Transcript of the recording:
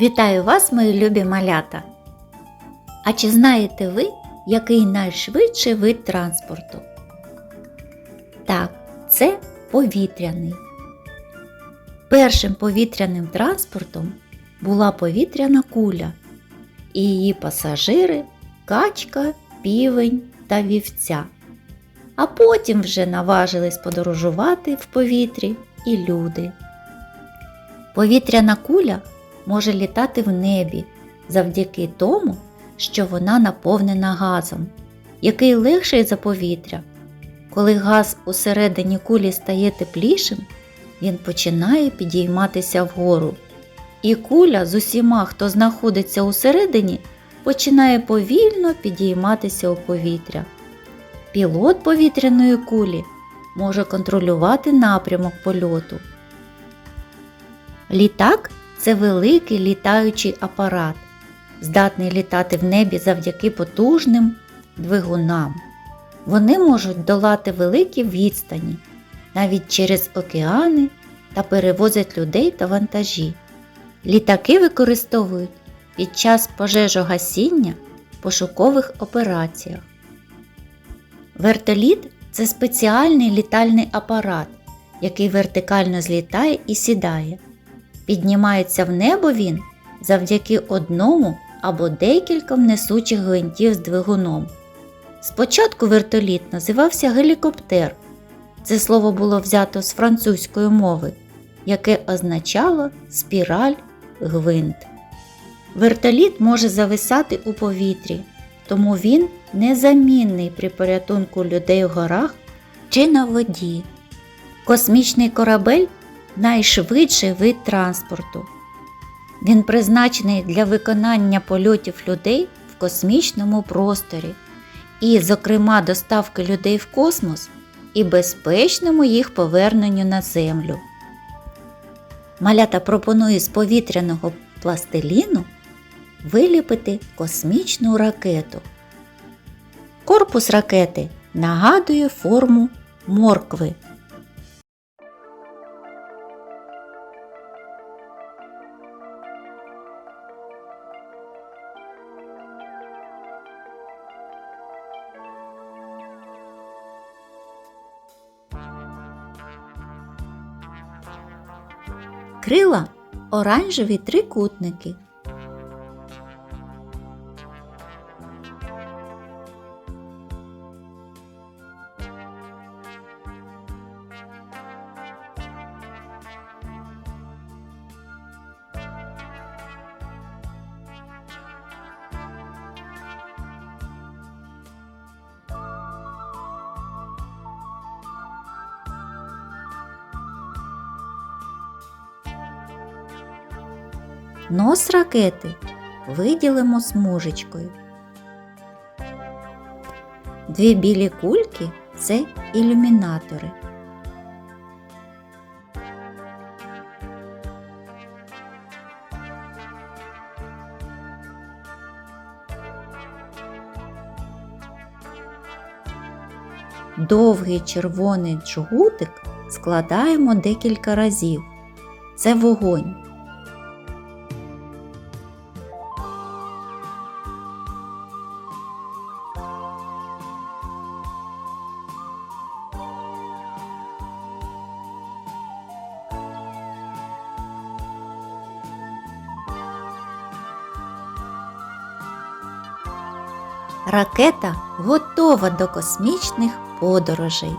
Вітаю вас, мої любі малята! А чи знаєте ви, який найшвидший вид транспорту? Так, це повітряний. Першим повітряним транспортом була повітряна куля, і її пасажири качка, півень та вівця. А потім вже наважились подорожувати в повітрі і люди. Повітряна куля може літати в небі завдяки тому, що вона наповнена газом, який легший за повітря. Коли газ усередині кулі стає теплішим, він починає підійматися вгору. І куля з усіма, хто знаходиться усередині, починає повільно підійматися у повітря. Пілот повітряної кулі може контролювати напрямок польоту. Літак це великий літаючий апарат, здатний літати в небі завдяки потужним двигунам. Вони можуть долати великі відстані, навіть через океани та перевозять людей та вантажі. Літаки використовують під час пожежогасіння пошукових операціях. Вертоліт це спеціальний літальний апарат, який вертикально злітає і сідає. Піднімається в небо він завдяки одному або декільком несучих гвинтів з двигуном. Спочатку вертоліт називався гелікоптер. Це слово було взято з французької мови, яке означало спіраль гвинт. Вертоліт може зависати у повітрі, тому він незамінний при порятунку людей в горах чи на воді. Космічний корабель найшвидший вид транспорту. Він призначений для виконання польотів людей в космічному просторі і, зокрема, доставки людей в космос і безпечному їх поверненню на Землю. Малята пропонує з повітряного пластиліну виліпити космічну ракету. Корпус ракети нагадує форму моркви. Крила оранжеві трикутники. Нос ракети виділимо смужечкою. Дві білі кульки це ілюмінатори. Довгий червоний джгутик складаємо декілька разів. Це вогонь. Ракета готова до космічних подорожей.